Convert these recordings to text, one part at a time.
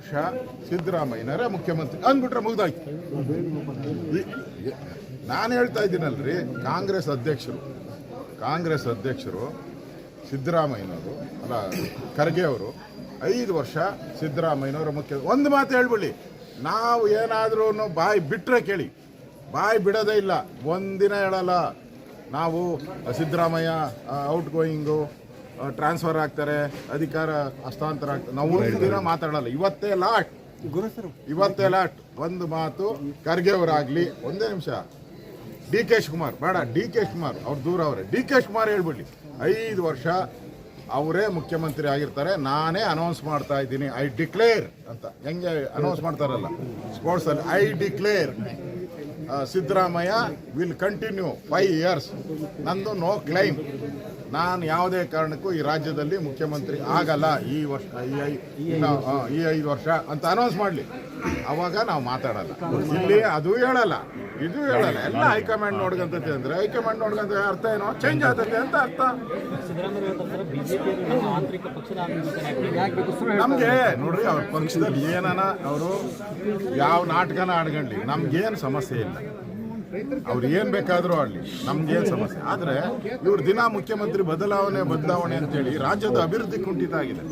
ವರ್ಷ ಸಿದ್ದರಾಮಯ್ಯನವರ ಮುಖ್ಯಮಂತ್ರಿ ಅಂದ್ಬಿಟ್ರೆ ಮುಗ್ದಾಯ್ತು. ನಾನು ಹೇಳ್ತಾ ಇದ್ದೀನಲ್ರಿ, ಕಾಂಗ್ರೆಸ್ ಅಧ್ಯಕ್ಷರು ಕಾಂಗ್ರೆಸ್ ಅಧ್ಯಕ್ಷರು ಸಿದ್ದರಾಮಯ್ಯನವರು, ಅಲ್ಲ, ಖರ್ಗೆ ಅವರು ಐದು ವರ್ಷ ಸಿದ್ದರಾಮಯ್ಯನವರ ಮುಖ್ಯ, ಒಂದು ಮಾತು ಹೇಳ್ಬಿಡಿ. ನಾವು ಏನಾದರೂ ಬಾಯಿ ಬಿಟ್ಟರೆ ಕೇಳಿ. ಬಾಯಿ ಬಿಡೋದೇ ಇಲ್ಲ. ಒಂದಿನ ಹೇಳಲ್ಲ. ನಾವು ಸಿದ್ದರಾಮಯ್ಯ ಔಟ್ ಗೋಯಿಂಗು ಟ್ರಾನ್ಸ್ಫರ್ ಆಗ್ತಾರೆ ಅಧಿಕಾರ ಹಸ್ತಾಂತರ ಆಗ್ತಾರೆ ನಾವು ಒಂದು ದಿನ ಮಾತಾಡಲ್ಲ ಇವತ್ತೇ ಲಾಟ್ ಇವತ್ತೇ ಲಾಟ್ ಒಂದು ಮಾತು ಖರ್ಗೆ ಅವರಾಗ್ಲಿ ಒಂದೇ ನಿಮಿಷ. ಡಿ ಕೆ ಶಿವಕುಮಾರ್ ಬೇಡ ಡಿ ಕೆ ಶಿವಕುಮಾರ್ ಅವ್ರು ದೂರ ಅವರೇ. ಡಿ ಕೆ ಶಿವಕುಮಾರ್ ಹೇಳ್ಬಿಡ್ಲಿ ಐದು ವರ್ಷ ಅವರೇ ಮುಖ್ಯಮಂತ್ರಿ ಆಗಿರ್ತಾರೆ ನಾನೇ ಅನೌನ್ಸ್ ಮಾಡ್ತಾ ಇದ್ದೀನಿ ಐ ಡಿಕ್ಲೇರ್ ಅಂತ. ಹೆಂಗೆ ಅನೌನ್ಸ್ ಮಾಡ್ತಾರಲ್ಲ? ಸ್ಪೋರ್ಟ್ಸ್ ಅಲ್ಲಿ I declare Siddaramaiah will continue five years ನಂದು ನೋ ಕ್ಲೈಮ್ ನಾನು ಯಾವುದೇ ಕಾರಣಕ್ಕೂ ಈ ರಾಜ್ಯದಲ್ಲಿ ಮುಖ್ಯಮಂತ್ರಿ ಆಗಲ್ಲ ಈ ವರ್ಷ ಈ ಐದು ವರ್ಷ ಅಂತ ಅನೌನ್ಸ್ ಮಾಡಲಿ. ಅವಾಗ ನಾವು ಮಾತಾಡಲ್ಲ. ಇಲ್ಲಿ ಅದು ಹೇಳಲ್ಲ. ಇದು ಹೇಳಲ್ಲ. ಎಲ್ಲ ಹೈಕಮಾಂಡ್ ನೋಡ್ಕಂತೈತೆ ಅಂದ್ರೆ ಹೈಕಮಾಂಡ್ ನೋಡ್ಕಂತ ಅರ್ಥ ಏನೋ? ಚೇಂಜ್ ಆಗ್ತೈತೆ ಅಂತ ಅರ್ಥ. ನಮ್ಗೆ ನೋಡ್ರಿ ಅವ್ರ ಪಕ್ಷದಲ್ಲಿ ಏನನ ಅವರು ಯಾವ ನಾಟಕನ ಆಡ್ಕೊಂಡ್ಲಿ ನಮ್ಗೇನು ಸಮಸ್ಯೆ ಇಲ್ಲ. ಅವ್ರು ಏನ್ ಬೇಕಾದ್ರೂ ಆಡ್ಲಿ ನಮ್ಗೇನ್ ಸಮಸ್ಯೆ? ಆದ್ರೆ ಇವ್ರು ದಿನ ಮುಖ್ಯಮಂತ್ರಿ ಬದಲಾವಣೆ ಬದಲಾವಣೆ ಅಂತೇಳಿ ರಾಜ್ಯದ ಅಭಿವೃದ್ಧಿ ಕುಂಠಿತ ಆಗಿದೆ.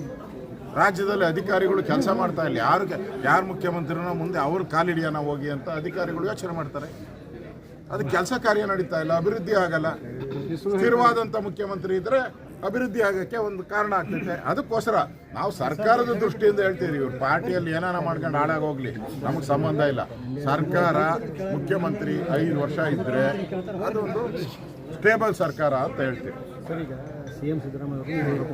ರಾಜ್ಯದಲ್ಲಿ ಅಧಿಕಾರಿಗಳು ಕೆಲಸ ಮಾಡ್ತಾ ಇಲ್ಲ ಯಾರು ಯಾರು ಮುಖ್ಯಮಂತ್ರಿನೋ ಮುಂದೆ ಅವ್ರ ಕಾಲಿಡಿಯೋಣ ಹೋಗಿ ಅಂತ ಅಧಿಕಾರಿಗಳು ಯೋಚನೆ ಮಾಡ್ತಾರೆ. ಅದು ಕೆಲಸ ಕಾರ್ಯ ನಡೀತಾ ಇಲ್ಲ, ಅಭಿವೃದ್ಧಿ ಆಗಲ್ಲ. ಸ್ಥಿರವಾದಂಥ ಮುಖ್ಯಮಂತ್ರಿ ಇದ್ರೆ ಅಭಿವೃದ್ಧಿ ಆಗಕ್ಕೆ ಒಂದು ಕಾರಣ ಆಗ್ತೈತೆ. ಅದಕ್ಕೋಸ್ಕರ ನಾವು ಸರ್ಕಾರದ ದೃಷ್ಟಿಯಿಂದ ಹೇಳ್ತೀವಿ, ಇವ್ರು ಪಾರ್ಟಿಯಲ್ಲಿ ಏನಾರ ಮಾಡ್ಕೊಂಡು ಹಾಳಾಗೋಗ್ಲಿ ನಮಗೆ ಸಂಬಂಧ ಇಲ್ಲ. ಸರ್ಕಾರ ಮುಖ್ಯಮಂತ್ರಿ ಐದು ವರ್ಷ ಇದ್ರೆ ಅದೊಂದು ಸ್ಟೇಬಲ್ ಸರ್ಕಾರ ಅಂತ ಹೇಳ್ತೀವಿ. ಸರ್ ಈಗ ಸಿ ಎಂ ಸಿದ್ದರಾಮಯ್ಯ ಅವರು ಆರೋಪ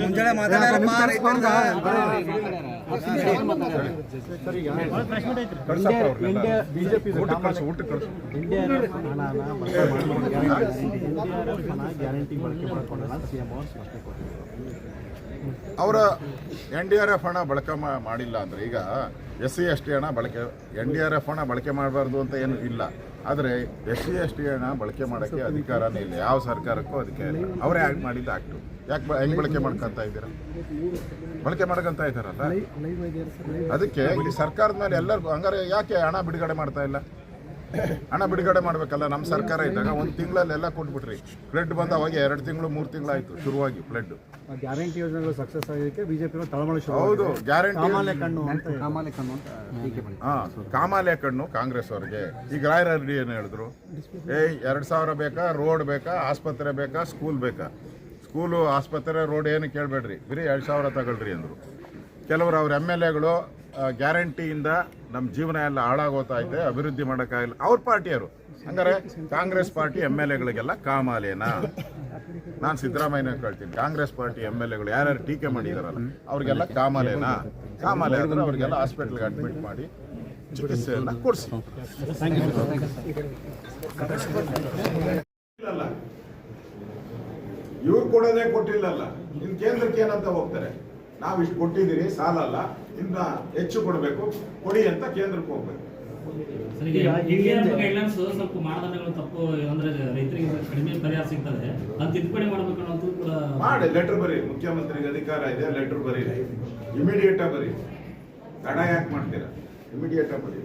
ಮುಂಜಾನೆ ಮಾತಾಡ್ಯಾರಮ್ಮ ಅವರ ಎನ್ ಡಿ ಆರ್ ಎಫ್ ಹಣ ಬಳಕೆ ಮಾಡಿಲ್ಲ ಅಂದ್ರೆ ಈಗ ಎಸ್ ಸಿ ಎಸ್ ಟಿ ಹಣ ಬಳಕೆ ಎನ್ ಡಿ ಆರ್ ಎಫ್ ಹಣ ಬಳಕೆ ಮಾಡಬಾರ್ದು ಅಂತ ಏನು ಇಲ್ಲ. ಆದರೆ ಎಸ್ ಸಿ ಎಸ್ ಟಿ ಹಣ ಬಳಕೆ ಮಾಡೋಕ್ಕೆ ಅಧಿಕಾರನೇ ಇಲ್ಲ. ಯಾವ ಸರ್ಕಾರಕ್ಕೂ ಅದಕ್ಕೆ ಇಲ್ಲ. ಅವರೇ ಆ್ಯಕ್ಟ್ ಮಾಡಿದ್ದು ಆ್ಯಕ್ಟು ಯಾಕೆ ಹೆಂಗೆ ಬಳಕೆ ಮಾಡ್ಕೊತಾ ಇದ್ದೀರಾ? ಬಳಕೆ ಮಾಡ್ಕೊತ ಇದ್ದಾರಲ್ಲ? ಅದಕ್ಕೆ ಇಲ್ಲಿ ಸರ್ಕಾರದ ಮೇಲೆ ಎಲ್ಲರಿಗೂ ಹಂಗಾರೆ ಯಾಕೆ ಹಣ ಬಿಡುಗಡೆ ಮಾಡ್ತಾ ಇಲ್ಲ? ಹಣ ಬಿಡುಗಡೆ ಮಾಡಬೇಕಲ್ಲ ನಮ್ಮ ಸರ್ಕಾರ ಇದ್ದಾಗ ಒಂದು ತಿಂಗಳಲ್ಲಿ ಎಲ್ಲ ಕೊಟ್ಬಿಟ್ರಿ. ಫ್ಲಡ್ ಬಂದ ಅವಾಗ ಎರಡು ತಿಂಗಳು ಮೂರು ತಿಂಗಳಾಯಿತು ಶುರುವಾಗಿ ಫ್ಲಡ್ ಗ್ಯಾರಂಟಿ ಯೋಜನೆಗಳು ಸಕ್ಸಸ್ ಆಗಿದ್ದಕ್ಕೆ ಬಿಜೆಪಿ ತಳಮಳ ಶುರು ಹೌದು ಗ್ಯಾರಂಟಿ ಹಾ ಕಾಮಾಲೆ ಕಣ್ಣು ಕಾಂಗ್ರೆಸ್ ಅವ್ರಿಗೆ. ಈಗ ರಾಯರೆಡ್ಡಿ ಏನು ಹೇಳಿದ್ರು? ಏ ಎರಡು ಸಾವಿರ ಬೇಕಾ ರೋಡ್ ಬೇಕಾ ಆಸ್ಪತ್ರೆ ಬೇಕಾ ಸ್ಕೂಲ್ ಬೇಕಾ? ಸ್ಕೂಲು ಆಸ್ಪತ್ರೆ ರೋಡ್ ಏನು ಕೇಳಬೇಡ್ರಿ. ಬರೀ ಎರಡು ಸಾವಿರ ತಗೊಳ್ರಿ ಅಂದರು. ಕೆಲವರು ಅವ್ರ ಎಂ ಎಲ್ ಎಗಳು ಗ್ಯಾರಂಟಿಯಿಂದ ನಮ್ಮ ಜೀವನ ಎಲ್ಲ ಹಾಳಾಗೋತಾ ಇದೆ, ಅಭಿವೃದ್ಧಿ ಮಾಡೋಕ್ಕಾಗಿಲ್ಲ ಅವ್ರ ಪಾರ್ಟಿಯವರು. ಹಂಗಾರೆ ಕಾಂಗ್ರೆಸ್ ಪಾರ್ಟಿ ಎಂ ಎಲ್ ಎಗಳಿಗೆಲ್ಲ ಕಾಮಾಲೇನಾ? ನಾನು ಸಿದ್ದರಾಮಯ್ಯನ ಕೇಳ್ತೀನಿ. ಕಾಂಗ್ರೆಸ್ ಪಾರ್ಟಿ ಎಂ ಎಲ್ ಎಗಳು ಯಾರ್ಯಾರು ಟೀಕೆ ಮಾಡಿದಾರಲ್ಲ, ಅವ್ರಿಗೆಲ್ಲ ಕಾಮಾಲೇನಾ? ಕಾಮಾಲೆ ಅಂದ್ರೆ ಅವ್ರಿಗೆಲ್ಲ ಹಾಸ್ಪಿಟ್ಲ್ಗೆ ಅಡ್ಮಿಟ್ ಮಾಡಿ ಚಿಕಿತ್ಸೆಯನ್ನ ಕೊಡಿಸಿ. ಇವ್ರು ಕೊಡೋದೇ ಕೊಟ್ಟಿಲ್ಲಲ್ಲ. ಇನ್ ಕೇಂದ್ರಕ್ಕೆ ಏನಂತ ಹೋಗ್ತಾರೆ? ನಾವು ಇಷ್ಟು ಕೊಟ್ಟಿದ್ದೀರಿ ಸಾಲಲ್ಲ ಇಂದ ಹೆಚ್ಚು ಕೊಡಬೇಕು ಕೊಡಿ ಅಂತ ಕೇಂದ್ರಕ್ಕೆ ಹೋಗ್ಬೇಕು. ಇಂಡಿಯನ್ ಗೈಡ್ಲೈನ್ಸ್ ಸ್ವಲ್ಪ ಮಾನದಂಡಗಳು ತಪ್ಪು ಅಂದ್ರೆ ರೈತರಿಗೆ ಕಡಿಮೆ ಪರಿಹಾರ ಸಿಗ್ತದೆ. ಅದು ತಿದ್ದುಪಡಿ ಮಾಡ್ಬೇಕು ಅನ್ನೋದು ಕೂಡ ಮಾಡಿ ಲೆಟರ್ ಬರಿ ಮುಖ್ಯಮಂತ್ರಿಗೆ ಅಧಿಕಾರ ಇದೆ ಲೆಟರ್ ಬರೀರಿ ಇಮಿಡಿಯೇಟ್ ಬರೀ. ತಡ ಯಾಕೆ ಮಾಡ್ತೀರಾ? ಇಮಿಡಿಯೇಟ್ ಬರೀ.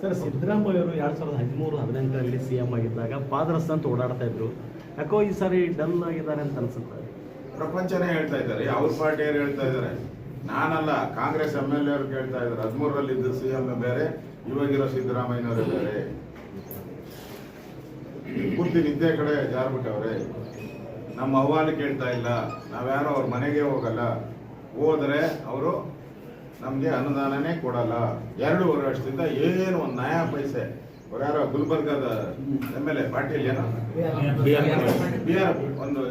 ಸರ್ ಸಿದ್ದರಾಮಯ್ಯ ಅವರು ಎರಡ್ ಸಾವಿರದ ಹದಿಮೂರು ಹದಿನೆಂಟರಲ್ಲಿ ಸಿ ಎಂ ಆಗಿದ್ದಾಗ ಪಾದರಸ ಅಂತ ಓಡಾಡ್ತಾ ಇದ್ರು. ಯಾಕೋ ಈ ಸಾರಿ ಡಲ್ ಆಗಿದ್ದಾರೆ ಅಂತ ಅನ್ಸುತ್ತೆ. ಪ್ರಪಂಚನೇ ಹೇಳ್ತಾ ಇದ್ದಾರೆ ಅವ್ರ ಪಾರ್ಟಿಯವರು ಹೇಳ್ತಾ ಇದ್ದಾರೆ? ನಾನಲ್ಲ ಕಾಂಗ್ರೆಸ್ ಎಂ ಎಲ್ ಎ ಅವ್ರು ಕೇಳ್ತಾ ಇದ್ದಾರೆ. ಹದಿಮೂರರಲ್ಲಿ ಇದ್ದ ಸಿ ಎಂ ಬೇರೆ ಇವಾಗಿರೋ ಸಿದ್ದರಾಮಯ್ಯನವರೇ ಬೇರೆ. ಪೂರ್ತಿ ನಿದ್ದೆ ಕಡೆ ಜಾರ್ಬಿಟ್ಟವ್ರೆ. ನಮ್ಮ ಅಹವಾಲು ಕೇಳ್ತಾ ಇಲ್ಲ. ನಾವ್ಯಾರೋ ಅವ್ರ ಮನೆಗೆ ಹೋಗಲ್ಲ. ಹೋದ್ರೆ ಅವರು ನಮಗೆ ಅನುದಾನನೇ ಕೊಡಲ್ಲ. ಎರಡೂವರೆ ವರ್ಷದಿಂದ ಏನು ಒಂದು ನಯಾ ಪೈಸೆ. ಅವ್ರ್ಯಾರೋ ಗುಲ್ಬರ್ಗದ ಎಂ ಎಲ್ ಎ ಪಾಟೀಲ್ ಏನೋ ಬಿ ಆರ್ ಒಂದು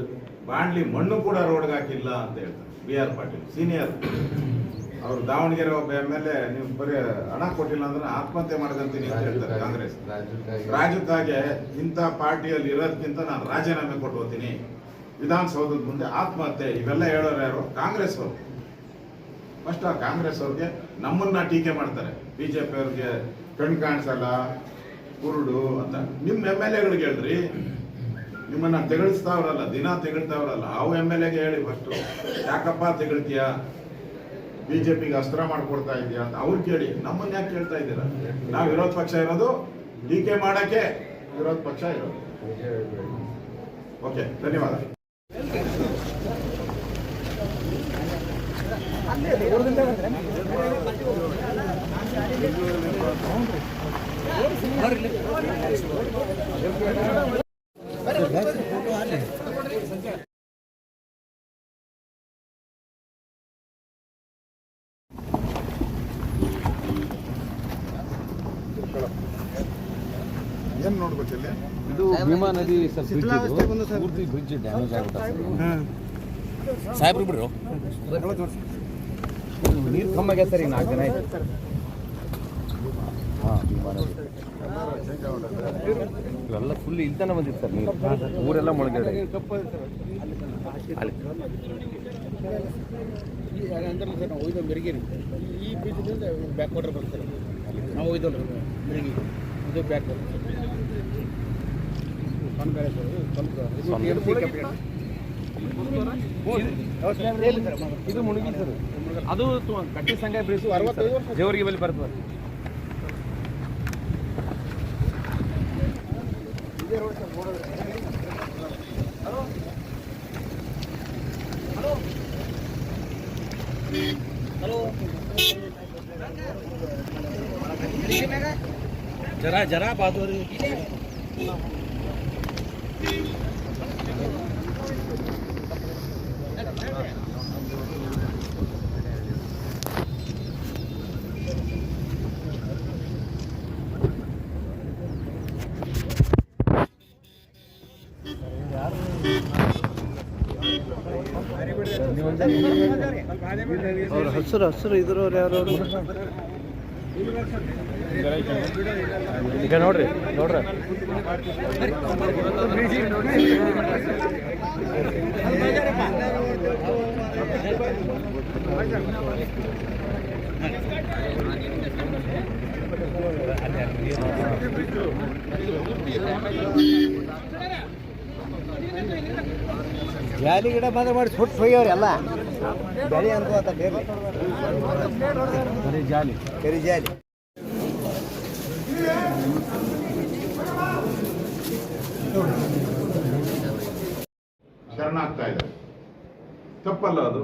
ಬಾಂಡ್ಲಿ ಮಣ್ಣು ಕೂಡ ರೋಡ್ಗೆ ಹಾಕಿಲ್ಲ ಅಂತ ಹೇಳ್ತಾರೆ. B R Patil senior. ಅವರು ದಾವಣಗೆರೆ ಒಬ್ಬ ಎಂ ಎಲ್ ಎ ನೀವು ಬರೀ ಹಣ ಕೊಟ್ಟಿಲ್ಲ ಅಂದ್ರೆ ಆತ್ಮಹತ್ಯೆ ಮಾಡ್ಕೊಂತೀನಿ ಅಂತ ಹೇಳ್ತಾರೆ ಕಾಂಗ್ರೆಸ್. ರಾಜಕಾಗೆ ಇಂಥ ಪಾರ್ಟಿಯಲ್ಲಿ ಇರೋದಕ್ಕಿಂತ ನಾನು ರಾಜೀನಾಮೆ ಕೊಟ್ಟು ಹೋಗ್ತೀನಿ. ವಿಧಾನಸೌಧದ ಮುಂದೆ ಆತ್ಮಹತ್ಯೆ ಇವೆಲ್ಲ ಹೇಳೋರು ಯಾರು? ಕಾಂಗ್ರೆಸ್ ಅವರು. ಫಸ್ಟ್ ಆ ಕಾಂಗ್ರೆಸ್ ಅವ್ರಿಗೆ ನಮ್ಮನ್ನ ಟೀಕೆ ಮಾಡ್ತಾರೆ. ಬಿಜೆಪಿ ಅವ್ರಿಗೆ ಕಣ್ ಕಾಣಿಸಲ್ಲ ಕುರುಡು ಅಂತ. ನಿಮ್ಮ ಎಂ ಎಲ್ ಎಗಳಿಗೆ ಹೇಳ್ರಿ ನಿಮ್ಮನ್ನ ತೆಗಳಿಸ್ತಾವ್ರಲ್ಲ ದಿನ ತೆಗಳ್ತಾವ್ರಲ್ಲ ಅವು ಎಂ ಎಲ್ ಎಗೆ ಹೇಳಿ ಫಸ್ಟ್ ಯಾಕಪ್ಪ ತೆಗಳ್ತೀಯ? ಬಿಜೆಪಿಗೆ ಅಸ್ತ್ರ ಮಾಡ್ಕೊಡ್ತಾ ಇದೆಯಾ ಅಂತ ಅವ್ರು ಕೇಳಿ. ನಮ್ಮನ್ನ ಯಾಕೆ ಕೇಳ್ತಾ ಇದ್ದೀರಾ? ನಾವು ವಿರೋಧ ಪಕ್ಷ ಇರೋದು ಕೆ ಮಾಡಕ್ಕೆ ವಿರೋಧ ಪಕ್ಷ ಇರೋದು. ಓಕೆ ಧನ್ಯವಾದ. ಏನ್ ನೋಡ್ಬೇಕಿಲ್ಲಿ ಇದು ಭೀಮಾ ನದಿ ಸರ್ ಪೂರ್ತಿ ಬ್ರಿಡ್ಜ್ ಡ್ಯಾಮೇಜ್ ಆಗ್ಬಿಟ್ಟು ಸಾಹೇಬ್ರು ಬಿಡ್ರು. ನೀರು ಕಮ್ಮಿ ಆಗ್ಯದ ಸರ್ ಈಗ ನಾಲ್ಕು ಜನ ಆಯ್ತು ಹಾಂ ಭೀಮಾ ನದಿ. ಇವೆಲ್ಲ ಫುಲ್ ಇಲ್ತಾನೆ ಬಂದಿತ್ತು ಸರ್ ನೀರು. ಊರೆಲ್ಲ ಮುಳುಗಡೆ ಅಲ್ಲಿ ನಾವು ಒಯ್ದು ಮೆರುಗೇರಿ ಈ ಬ್ಯಾಕ್ ವಾಟರ್ ಬರ್ತಾರೆ ನಾವು ಒಯ್ದಲ್ಲ ಮೆರುಗಿ ಇದು ಬ್ಯಾಕ್ ಸಣ್ಣ ಬೇರೆ ಸರ್ ಇದು ಮುಳುಗಿ ಸರ್. ಅದು ಕಟ್ಟಿ ಸಂಘ ಬ್ರಿಡ್ಜ್ ಅರವತ್ತೈದು ವರ್ಷ ಜೇವರಿಗೆ ಬಲ್ಲಿ ಬರ್ತದೆ ಜರ ಜರ ಬಾದೂರಿ ಅವ್ರ ಹಸಿರು ಹಸಿರು ಇದ್ರವ್ರು ಯಾರು ಈಗ ನೋಡ್ರಿ ನೋಡ್ರಿ? ಜಾಲಿ ಗಿಡ ಬಂದ ಮಾಡಿ ಸುಟ್ಟು ಹೋಗ್ಯವ್ರಿ ಎಲ್ಲ. ಬೆಳೆ ಬೇರೆ ಬರೀ ಜಾಲಿ ಕರಿ ಜಾಲಿ ಶರಣಾಗ್ತಾ ಇದೆ ತಪ್ಪಲ್ಲ ಅದು.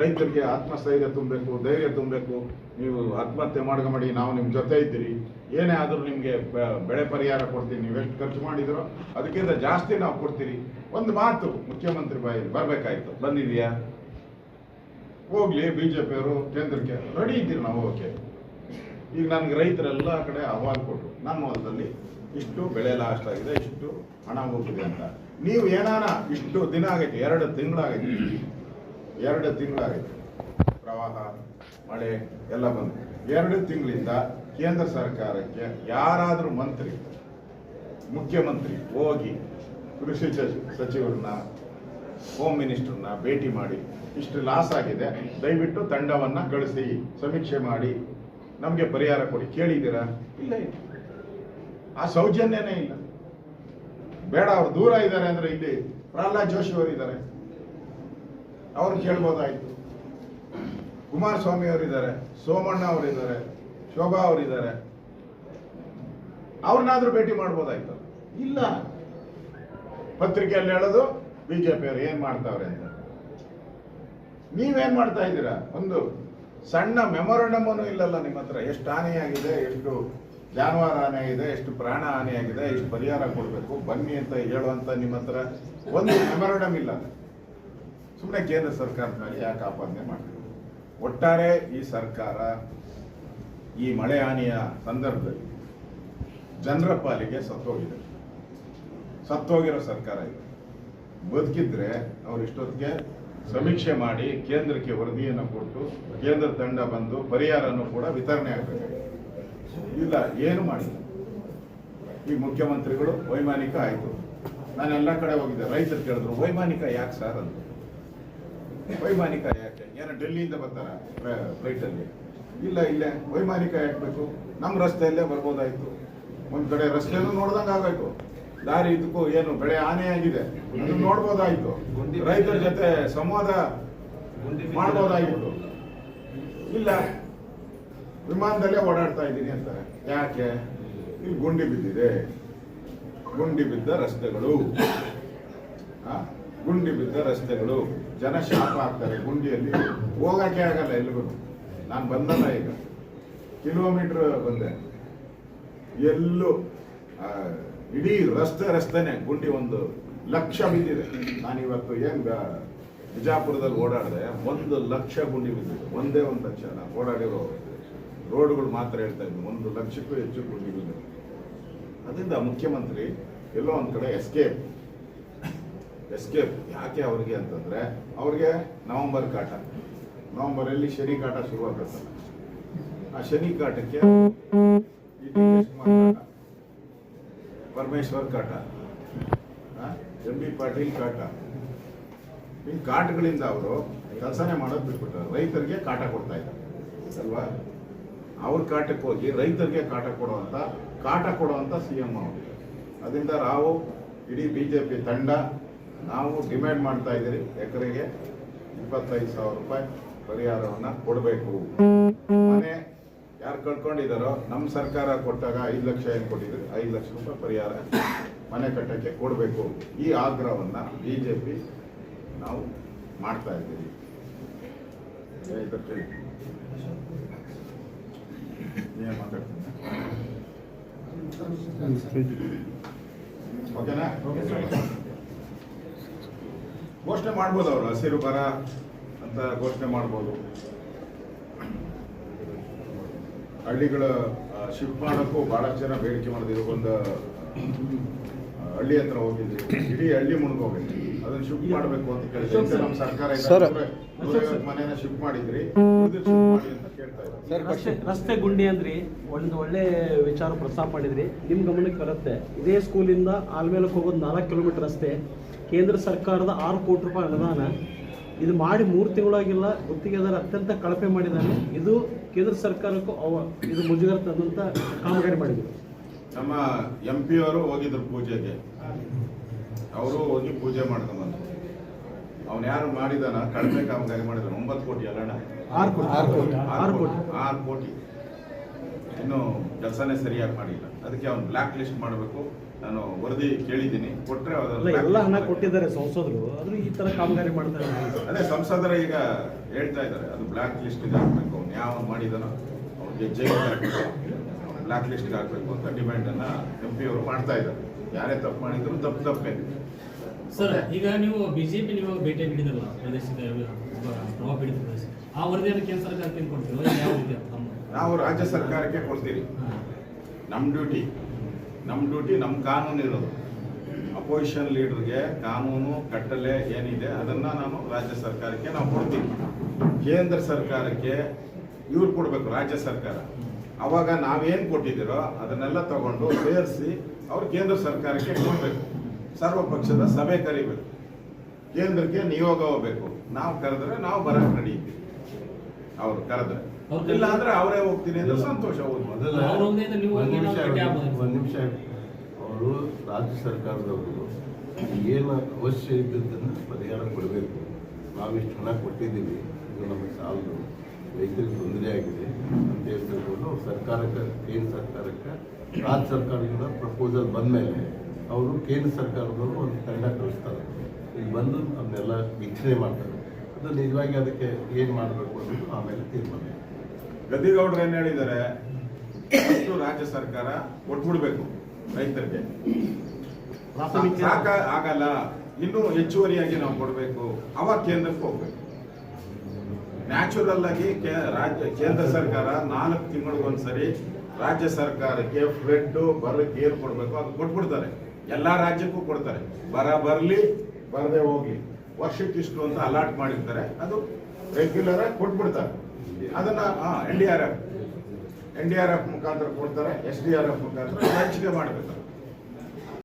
ರೈತರಿಗೆ ಆತ್ಮಸ್ಥೈರ್ಯ ತುಂಬಬೇಕು, ಧೈರ್ಯ ತುಂಬಬೇಕು. ನೀವು ಆತ್ಮಹತ್ಯೆ ಮಾಡಿ ನಾವು ನಿಮ್ಮ ಜೊತೆ ಇದ್ದೀರಿ. ಏನೇ ಆದರೂ ನಿಮಗೆ ಬೆಳೆ ಪರಿಹಾರ ಕೊಡ್ತೀವಿ ನೀವು ಎಷ್ಟು ಖರ್ಚು ಮಾಡಿದ್ರೋ ಅದಕ್ಕಿಂತ ಜಾಸ್ತಿ ನಾವು ಕೊಡ್ತೀರಿ. ಒಂದು ಮಾತು ಮುಖ್ಯಮಂತ್ರಿ ಬಾಯಲ್ಲಿ ಬರಬೇಕಾಯ್ತು. ಬಂದಿದೆಯಾ ಹೋಗ್ಲಿ ಬಿಜೆಪಿಯವರು ಕೇಂದ್ರಕ್ಕೆ ರೆಡಿ ಇದ್ದೀರಿ ನಾವು ಓಕೆ ಈಗ ನನಗೆ ರೈತರೆಲ್ಲ ಕಡೆ ಅಹವಾಲು ಕೊಟ್ಟರು ನಮ್ಮ ಹೊಲದಲ್ಲಿ ಇಷ್ಟು ಬೆಳೆ ಲಾಸ್ಟ್ ಆಗಿದೆ, ಇಷ್ಟು ಹಣ ಹೋಗಿದೆ ಅಂತ. ನೀವು ಏನಾನ ಇಷ್ಟು ದಿನ ಆಗೈತೆ, ಎರಡು ತಿಂಗಳಾಗೈತೆ ಎರಡು ತಿಂಗಳಾಗೈತೆ. ಪ್ರವಾಹ, ಮಳೆ, ಎಲ್ಲ ಬಂದು. ಎರಡು ತಿಂಗಳಿಂದ ಕೇಂದ್ರ ಸರ್ಕಾರಕ್ಕೆ ಯಾರಾದರೂ ಮಂತ್ರಿ, ಮುಖ್ಯಮಂತ್ರಿ ಹೋಗಿ ಕೃಷಿ ಸಚಿ- ಸಚಿವರನ್ನ ಹೋಮ್ ಮಿನಿಸ್ಟರ್ನ ಭೇಟಿ ಮಾಡಿ ಇಷ್ಟು ಲಾಸ್ ಆಗಿದೆ. ದಯವಿಟ್ಟು ತಂಡವನ್ನ ಕಳಿಸಿ, ಸಮೀಕ್ಷೆ ಮಾಡಿ. ನಮಗೆ ಪರಿಹಾರ ಕೊಡಿ. ಕೇಳಿದ್ದೀರಾ? ಇಲ್ಲ ಆ ಸೌಜನ್ಯನೇ ಇಲ್ಲ. ಬೇಡ, ಅವ್ರು ದೂರ ಇದ್ದಾರೆ ಅಂದ್ರೆ ಇಲ್ಲಿ ಪ್ರಹ್ಲಾದ್ ಜೋಶಿ ಅವರು ಇದ್ದಾರೆ. ಅವ್ರು ಕೇಳ್ಬೋದಾಯ್ತು. ಕುಮಾರಸ್ವಾಮಿ ಅವರಿದ್ದಾರೆ ಸೋಮಣ್ಣ ಅವರಿದ್ದಾರೆ ಶೋಭಾ ಅವರಿದ್ದಾರೆ ಅವ್ರನ್ನಾದ್ರೂ ಭೇಟಿ ಮಾಡ್ಬೋದಾಯ್ತು. ಇಲ್ಲ. ಪತ್ರಿಕೆಯಲ್ಲಿ ಹೇಳೋದು, ಬಿಜೆಪಿ ಅವರು ಏನ್ ಮಾಡ್ತಾವ್ರೆ ನೀವೇನ್ ಮಾಡ್ತಾ ಇದ್ದೀರಾ? ಒಂದು ಸಣ್ಣ ಮೆಮೊರಂಡಮನು ಇಲ್ಲಲ್ಲ ನಿಮ್ಮ ಹತ್ರ. ಎಷ್ಟು ಹಾನಿಯಾಗಿದೆ, ಎಷ್ಟು ಜಾನುವಾರು ಹಾನಿಯಾಗಿದೆ, ಎಷ್ಟು ಪ್ರಾಣ ಹಾನಿಯಾಗಿದೆ, ಎಷ್ಟು ಪರಿಹಾರ ಕೊಡಬೇಕು? ಬನ್ನಿ ಅಂತ ಹೇಳುವಂತ ನಿಮ್ಮ ಹತ್ರ ಒಂದು ಮೆಮೊರಂಡಮ್ ಇಲ್ಲ. ಸುಮ್ಮನೆ ಕೇಂದ್ರ ಸರ್ಕಾರದ ಮೇಲೆ ಯಾಕೆ ಆಪಾದನೆ ಮಾಡ್ತೀವಿ ಒಟ್ಟಾರೆ ಈ ಸರ್ಕಾರ ಈ ಮಳೆ ಹಾನಿಯ ಸಂದರ್ಭದಲ್ಲಿ ಜನರ ಪಾಲಿಗೆ ಸತ್ತೋಗಿದೆ. ಸತ್ತೋಗಿರೋ ಸರ್ಕಾರ ಇದೆ. ಬದುಕಿದ್ರೆ ಅವ್ರು ಇಷ್ಟೊತ್ತಿಗೆ ಸಮೀಕ್ಷೆ ಮಾಡಿ ಕೇಂದ್ರಕ್ಕೆ ವರದಿಯನ್ನು ಕೊಟ್ಟು ಕೇಂದ್ರ ತಂಡ ಬಂದು ಪರಿಹಾರನೂ ಕೂಡ ವಿತರಣೆ ಆಗಬೇಕು. ಇಲ್ಲ, ಏನು ಮಾಡಿಲ್ಲ. ಈ ಮುಖ್ಯಮಂತ್ರಿಗಳು ವೈಮಾನಿಕ ಆಯಿತು. ನಾನು ಎಲ್ಲ ಕಡೆ ಹೋಗಿದ್ದೆ. ರೈತರು ಕೇಳಿದ್ರು, ವೈಮಾನಿಕ ಯಾಕೆ ಸರ್? ಅಂತ. ವೈಮಾನಿಕ ಯಾಕೆ? ಏನೋ ಡೆಲ್ಲಿಯಿಂದ ಬರ್ತಾರ ಫ್ಲೈಟಲ್ಲಿ. ಇಲ್ಲ, ಇಲ್ಲೇ, ವೈಮಾನಿಕ ಯಾಕೆ ಬೇಕು? ನಮ್ಮ ರಸ್ತೆಯಲ್ಲೇ ಬರ್ಬೋದಾಯಿತು. ಒಂದು ಕಡೆ ರಸ್ತೆನೂ ನೋಡ್ದಂಗೆ ಆಗೋಯ್ತು ದಾರಿ ಇದಕ್ಕೂ ಏನು ಬೆಳೆ ಹಾನಿಯಾಗಿದೆ? ಆಗಿದೆ ನೋಡ್ಬೋದಾಯಿತು. ರೈತರ ಜೊತೆ ಸಂವಾದ ಮಾಡ್ಬೋದಾಗಿತ್ತು. ಇಲ್ಲ, ವಿಮಾನದಲ್ಲೇ ಓಡಾಡ್ತಾ ಇದ್ದೀನಿ ಅಂತಾರೆ. ಯಾಕೆ? ಇಲ್ಲಿ ಗುಂಡಿ ಬಿದ್ದಿದೆ. ಗುಂಡಿ ಬಿದ್ದ ರಸ್ತೆಗಳು? ಗುಂಡಿ ಬಿದ್ದ ರಸ್ತೆಗಳು. ಜನ ಶಾಪ ಆಗ್ತಾರೆ ಗುಂಡಿಯಲ್ಲಿ. ಹೋಗಕ್ಕೆ ಆಗಲ್ಲ ಎಲ್ಗೂ ನಾನು ಬಂದಲ್ಲ ಈಗ. ಕಿಲೋಮೀಟರ್ ಬಂದೆ. ಎಲ್ಲೂ ಇಡೀ ರಸ್ತೆ ರಸ್ತೆನೆ ಗುಂಡಿ ಒಂದು ಲಕ್ಷ ಬಿದ್ದಿದೆ. ನಾನು ಇವತ್ತು ಏನ್ ಬಿಜಾಪುರದಲ್ಲಿ ಓಡಾಡಿದೆ, ಒಂದು ಲಕ್ಷ ಗುಂಡಿ ಬಿದ್ದಿದೆ. ಒಂದೇ ಒಂದು ಲಕ್ಷ. ನಾನು ಓಡಾಡಿರೋ ರೋಡ್ಗಳು ಮಾತ್ರ ಹೇಳ್ತಾ ಇದ್ದೀನಿ ಒಂದು ಲಕ್ಷಕ್ಕೂ ಹೆಚ್ಚು ಗುಂಡಿ ಬಿದ್ದಿದೆ. ಅದರಿಂದ ಮುಖ್ಯಮಂತ್ರಿ ಎಲ್ಲೋ ಒಂದ್ ಕಡೆ ಎಸ್ಕೇಪ್ ಎಸ್ಕೇಪ್ ಯಾಕೆ ಅವ್ರಿಗೆ ಅಂತಂದ್ರೆ, ಅವ್ರಿಗೆ ನವೆಂಬರ್ ಕಾಟ. ನವಂಬರಲ್ಲಿ ಶನಿ ಕಾಟ ಶುರುವಾಗುತ್ತಲ್ಲ ಆ ಶನಿ ಕಾಟಕ್ಕೆ ಪರಮೇಶ್ವರ್ ಕಾಟ. ಎಂ ಬಿ ಪಾಟೀಲ್ ಕಾಟ. ಈ ಕಾಟಗಳಿಂದ ಅವರು ಕೆಲಸನೇ ಮಾಡೋದು ಬಿಟ್ಬಿಟ್ಟಾರೆ ರೈತರಿಗೆ ಕಾಟ ಕೊಡ್ತಾ ಇದ್ದಾರೆ ಅಲ್ವಾ? ಅವ್ರ ಕಾಟಕ್ಕೆ ಹೋಗಿ ರೈತರಿಗೆ ಕಾಟ ಕೊಡುವಂಥ ಕಾಟ ಕೊಡುವಂಥ ಸಿ ಎಂ ಅವರು. ಅದರಿಂದ ನಾವು ಇಡೀ ಬಿ ಜೆ ಪಿ ತಂಡ ನಾವು ಡಿಮ್ಯಾಂಡ್ ಮಾಡ್ತಾ ಇದ್ದೀರಿ ಎಕರೆಗೆ ಇಪ್ಪತ್ತೈದು ಸಾವಿರ ರೂಪಾಯಿ ಪರಿಹಾರವನ್ನು ಕೊಡಬೇಕು. ಮನೆ ಯಾರು ಕಳ್ಕೊಂಡಿದಾರೋ ನಮ್ಮ ಸರ್ಕಾರ ಕೊಟ್ಟಾಗ ಐದು ಲಕ್ಷ ಏನು ಕೊಟ್ಟಿದ್ರು? ಐದು ಲಕ್ಷ ರೂಪಾಯಿ ಪರಿಹಾರ ಮನೆ ಕಟ್ಟಕ್ಕೆ ಕೊಡಬೇಕು. ಈ ಆಗ್ರಹವನ್ನು ಬಿ ಜೆ ಪಿ ನಾವು ಮಾಡ್ತಾ ಇದ್ದೀವಿ. ಓಕೆನಾ? ಘೋಷಣೆ ಮಾಡ್ಬೋದು ಅವರು, ಹಸಿರು ಬರ ಅಂತ ಘೋಷಣೆ ಮಾಡ್ಬೋದು. ಹಳ್ಳಿಗಳ ಶಿಫ್ಟ್ ಮಾಡೋಕ್ಕೂ ಭಾಳಷ್ಟು ಜನ ಬೇಡಿಕೆ ಮಾಡಿದ್ರು. ಒಂದು ಹಳ್ಳಿ ಹತ್ರ ಹೋಗಿದ್ವಿ. ಇಡೀ ಹಳ್ಳಿ ಮುಳುಗೋಗೈತಿ. ಅದನ್ನ ಶಿಫ್ಟ್ ಮಾಡಬೇಕು ಅಂತ ಕೇಳಿದ್ರೆ ನಮ್ಮ ಸರ್ಕಾರ ಮನೆಯನ್ನ ಶಿಫ್ಟ್ ಮಾಡಿದ್ರಿ. ರಸ್ತೆ ರಸ್ತೆ ಗುಂಡಿ ಅಂದ್ರಿ ಒಂದು ಒಳ್ಳೆ ವಿಚಾರ ಪ್ರಸ್ತಾಪ ಮಾಡಿದ್ರಿ. ನಿಮ್ ಗಮನಕ್ಕೆ ಬರುತ್ತೆ. ಇದೇ ಸ್ಕೂಲಿಂದ ಆಲ್ಮೇಲಕ್ಕೆ ಹೋಗೋದು ನಾಲ್ಕು ಕಿಲೋಮೀಟರ್ ರಸ್ತೆ. ಕೇಂದ್ರ ಸರ್ಕಾರದ ಆರು ಕೋಟಿ ರೂಪಾಯಿ ಅನುದಾನ. ಇದು ಮಾಡಿ ಮೂರು ತಿಂಗಳಾಗಿಲ್ಲ ಗುತ್ತಿಗೆದಾರ ಅತ್ಯಂತ ಕಳಪೆ ಮಾಡಿದ್ದಾನೆ. ಇದು ಕೇಂದ್ರ ಸರ್ಕಾರಕ್ಕೂ ಅವ ಇದು ಮುಜುಗರ ತಂದಂತ ಕಾಮಗಾರಿ ಮಾಡಿದ್ರು. ನಮ್ಮ ಎಂ ಪಿ ಅವರು ಹೋಗಿದ್ರು ಪೂಜೆಗೆ. ಅವರು ಹೋಗಿ ಪೂಜೆ ಮಾಡ್ಕೊಂಡ್ ಬಂದ್ರು ಅವ್ನು ಯಾರು ಮಾಡಿದಾನ? ಕಡಿಮೆ ಕಾಮಗಾರಿ ಮಾಡಿದಾನ. ಒಂಬತ್ತು ಕೋಟಿ ಅಲ್ಲಣ್ಣ ಆರು ಕೋಟಿ. ಆರು ಕೋಟಿ. ಆರು ಕೋಟಿ. ಆರು ಕೋಟಿ. ಇನ್ನು ಕೆಲಸನೇ ಸರಿಯಾಗಿ ಮಾಡಿಲ್ಲ. ಅದಕ್ಕೆ ಅವ್ನು ಬ್ಲಾಕ್ ಲಿಸ್ಟ್ ಮಾಡಬೇಕು. ನಾನು ವರದಿ ಕೇಳಿದ್ದೀನಿ ಕೊಟ್ಟರೆ ಎಲ್ಲ ಹಣ ಕೊಟ್ಟಿದ್ದಾರೆ ಸಂಸದರು ಆದ್ರೂ ಈ ತರ ಕಾಮಗಾರಿ ಮಾಡ್ತಾರೆ ಅದೇ ಸಂಸದರ ಈಗ ಹೇಳ್ತಾ ಇದ್ದಾರೆ ಅದು ಬ್ಲಾಕ್ ಲಿಸ್ಟಿಗೆ ಹಾಕ್ಬೇಕು ಅವ್ನು ಯಾವ ಮಾಡಿದಾನೋ ಅವ್ನಿಗೆ ಹಾಕ್ಬೇಕು ಬ್ಲಾಕ್ ಲಿಸ್ಟ್ ಹಾಕ್ಬೇಕು ಅಂತ ಡಿಮ್ಯಾಂಡ್ ಅನ್ನ ಎಂ ಪಿ ಅವರು ಮಾಡ್ತಾ ಇದ್ದಾರೆ. ಯಾರೇ ತಪ್ಪು ಮಾಡಿದ್ರು ತಪ್ಪು ತಪ್ಪೇ. ಸರ್ ಈಗ ನೀವು ಬಿಜೆಪಿ ನೀವು ಭೇಟಿ ನೀಡಿದಲ್ಲ ಪ್ರದೇಶದ ಪ್ರಭಾವ ಪೀಡಿತ ಪ್ರದೇಶ ಆ ವರದಿಯನ್ನು ಕೇಂದ್ರ ಸರ್ಕಾರಕ್ಕೆ ಕೊಡ್ತೀವಿ ಯಾವ ರೀತಿ ನಾವು ರಾಜ್ಯ ಸರ್ಕಾರಕ್ಕೆ ಕೊಡ್ತೀರಿ. ನಮ್ಮ ಡ್ಯೂಟಿ ನಮ್ಮ ಡ್ಯೂಟಿ ನಮ್ಮ ಕಾನೂನು ಇರೋದು. ಅಪೋಸಿಷನ್ ಲೀಡರ್ಗೆ ಕಾನೂನು, ಕಟ್ಟಲೆ ಏನಿದೆ, ಅದನ್ನು ನಾನು ರಾಜ್ಯ ಸರ್ಕಾರಕ್ಕೆ ನಾವು ಕೊಡ್ತೀವಿ. ಕೇಂದ್ರ ಸರ್ಕಾರಕ್ಕೆ ಇವ್ರು ಕೊಡಬೇಕು, ರಾಜ್ಯ ಸರ್ಕಾರ. ಅವಾಗ ನಾವೇನು ಕೊಟ್ಟಿದ್ದೀರೋ ಅದನ್ನೆಲ್ಲ ತಗೊಂಡು ಸೇರಿಸಿ ಅವ್ರು ಕೇಂದ್ರ ಸರ್ಕಾರಕ್ಕೆ ಕೊಡಬೇಕು. ಸರ್ವಪಕ್ಷದ ಸಭೆ ಕರಿಬೇಕು. ಕೇಂದ್ರಕ್ಕೆ ನಿಯೋಗ ಹೋಗಬೇಕು ನಾವು ಕರೆದ್ರೆ ನಾವು ಬರಕ್ಕೆ ನಡೀತೀವಿ ಅವರು ಕರೆದ್ರೆ. ಇಲ್ಲ ಅಂದ್ರೆ ಅವರೇ ಹೋಗ್ತೀನಿ ಅಂದ್ರೆ ಸಂತೋಷ ಮೊದಲ ಅವ್ರ ಒಂದೇ ನೀವು ಒಂದು ನಿಮಿಷ ಒಂದು ನಿಮಿಷ ಅವರು ರಾಜ್ಯ ಸರ್ಕಾರದವರು ಏನು ಅವಶ್ಯ ಇದ್ದದ್ದನ್ನು ಪರಿಹಾರ ಕೊಡಬೇಕು. ನಾವಿಷ್ಟು ಹಣ ಕೊಟ್ಟಿದ್ದೀವಿ. ಇದು ನಮಗೆ ಸಾಲದು. ರೈತರಿಗೆ ತೊಂದರೆ ಆಗಿದೆ ಅಂತ ಹೇಳ್ತಿರ್ಬೋದು. ಸರ್ಕಾರಕ್ಕೆ ಕೇಂದ್ರ ಸರ್ಕಾರಕ್ಕೆ ರಾಜ್ಯ ಸರ್ಕಾರದಿಂದ ಪ್ರಪೋಸಲ್ ಬಂದಮೇಲೆ ಅವರು ಕೇಂದ್ರ ಸರ್ಕಾರದವರು ಒಂದು ತಂಡ ಕಳಿಸ್ತಾರೆ. ಇಲ್ಲಿ ಬಂದು ಅದನ್ನೆಲ್ಲ ವೀಕ್ಷಣೆ ಮಾಡ್ತಾರೆ. ಅದು ನಿಜವಾಗಿ ಅದಕ್ಕೆ ಏನು ಮಾಡಬೇಕು ಅನ್ನೋದು ಆಮೇಲೆ ತೀರ್ಮಾನ. ಗದ್ದಿಗೌಡರು ಏನ್ ಹೇಳಿದ್ದಾರೆ? ರಾಜ್ಯ ಸರ್ಕಾರ ಕೊಟ್ಬಿಡ್ಬೇಕು ರೈತರಿಗೆ. ಸಾಕ ಆಗಲ್ಲ ಇನ್ನೂ ಹೆಚ್ಚುವರಿಯಾಗಿ ನಾವು ಕೊಡಬೇಕು. ಅವಾಗ ಕೇಂದ್ರಕ್ಕೆ ಹೋಗ್ಬೇಕು. ನ್ಯಾಚುರಲ್ ಆಗಿ ರಾಜ್ಯ ಕೇಂದ್ರ ಸರ್ಕಾರ ನಾಲ್ಕು ತಿಂಗಳಿಗೊಂದ್ಸರಿ ರಾಜ್ಯ ಸರ್ಕಾರಕ್ಕೆ ಫ್ಲಡ್ ಬರ ಗೇರ್ ಕೊಡ್ಬೇಕು. ಅದು ಕೊಟ್ಬಿಡ್ತಾರೆ. ಎಲ್ಲಾ ರಾಜ್ಯಕ್ಕೂ ಕೊಡ್ತಾರೆ. ಬರ ಬರಲಿ ಬರದೆ ಹೋಗ್ಲಿ. ವರ್ಷಕ್ಕಿಷ್ಟು ಅಂತ ಅಲಾಟ್ ಮಾಡಿರ್ತಾರೆ. ಅದು ರೆಗ್ಯುಲರ್ ಆಗಿ ಕೊಟ್ಬಿಡ್ತಾರೆ. ಅದನ್ನ N D R F N D R F ಮುಖಾಂತರ ಕೊಡ್ತಾರೆ ಎಸ್ ಡಿ ಆರ್ ಎಫ್ ಮುಖಾಂತರ. ಹಂಚಿಕೆ ಮಾಡಬೇಕು.